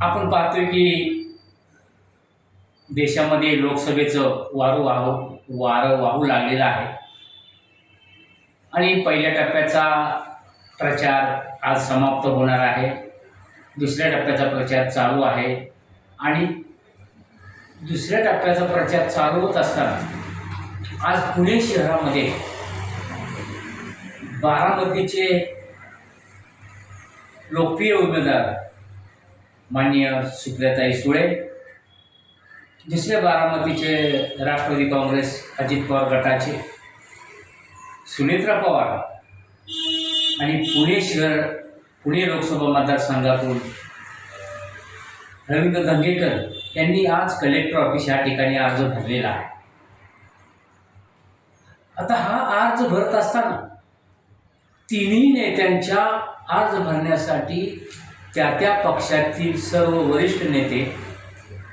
आपण पाहतोय की देशामध्ये लोकसभेचं वारू वाहू वारं वाहू लागलेलं आहे. आणि पहिल्या टप्प्याचा प्रचार आज समाप्त होणार आहे. दुसऱ्या टप्प्याचा प्रचार चालू आहे. आणि दुसऱ्या टप्प्याचा प्रचार चालू होत असताना आज पुणे शहरामध्ये बारामतीचे लोकप्रिय उमेदवार माननीय सुप्रियाताई सुळे दुसऱ्या बारामतीचे राष्ट्रवादी काँग्रेस अजित पवार गटाचे सुनेत्रा पवार आणि पुणे शहर पुणे लोकसभा मतदारसंघातून रवींद्र धंगेकर यांनी आज कलेक्टर ऑफिस या ठिकाणी अर्ज भरलेला आहे. आता हा अर्ज भरत असताना तिन्ही नेत्यांच्या अर्ज भरण्यासाठी त्या त्या पक्षातील सर्व वरिष्ठ नेते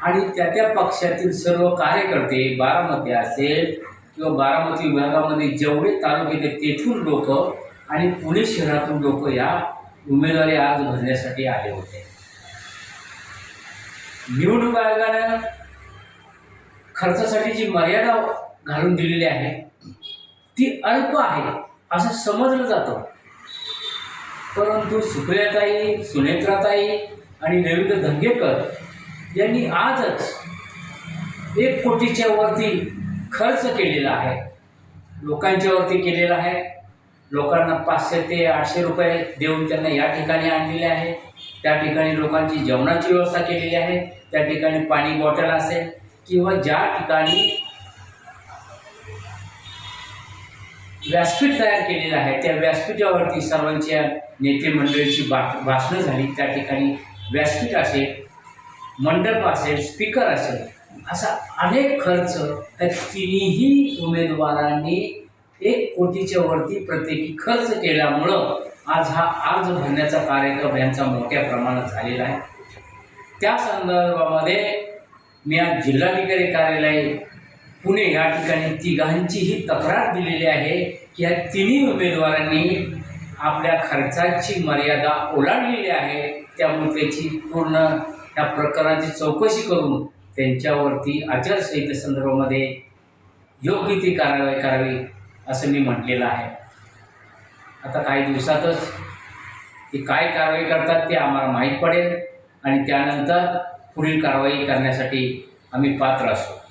आणि त्या त्या पक्षातील सर्व कार्यकर्ते बारामती असेल किंवा बारामती विभागामध्ये जेवढे तालुके आहेत तेथून लोक आणि पुणे शहरातून लोक या उमेदवारी आज भरण्यासाठी आले होते. निवडणूक आयोगानं खर्चासाठी जी मर्यादा घालून दिलेली आहे ती अल्प आहे असं समजलं जातं. परंतु सुप्रियाताई सुनेत्राताई आणि रवींद्र धंगेकर यांनी आजच एक कोटीच्या वरती खर्च केलेला आहे. लोकांच्यावरती केलेला आहे. लोकांना पाचशे ते आठशे रुपये देऊन त्यांना या ठिकाणी आणलेले आहे. त्या ठिकाणी लोकांची जेवणाची व्यवस्था केलेली आहे. त्या ठिकाणी पाणी बॉटल असेल किंवा ज्या ठिकाणी व्यासपीठ तयार केलेलं आहे. त्या व्यासपीठावरती सर्वांच्या नेते मंडळीची बा भाषणं झाली. त्या ठिकाणी व्यासपीठ असेल मंडप असेल स्पीकर असेल असा अनेक खर्च त्या तिन्ही उमेदवारांनी एक कोटीच्या वरती प्रत्येकी खर्च केल्यामुळं आज हा अर्ज भरण्याचा कार्यक्रम यांचा मोठ्या प्रमाणात झालेला आहे. त्या संदर्भामध्ये मी आज जिल्हाधिकारी कार्यालय पुणे या ठिकाणी तिघांचीही तक्रार दिलेली आहे की या तिन्ही उमेदवारांनी आपल्या खर्चाची मर्यादा ओलांडलेली आहे. त्यामुळे त्याची पूर्ण त्या प्रकरणाची चौकशी करून त्यांच्यावरती आचारसंहितेसंदर्भामध्ये योग्य ती कारवाई करावी असं मी म्हटलेलं आहे. आता काही दिवसातच ते काय कारवाई करतात ते आम्हाला माहीत पडेल आणि त्यानंतर पुढील कारवाई करण्यासाठी आम्ही पात्र असू.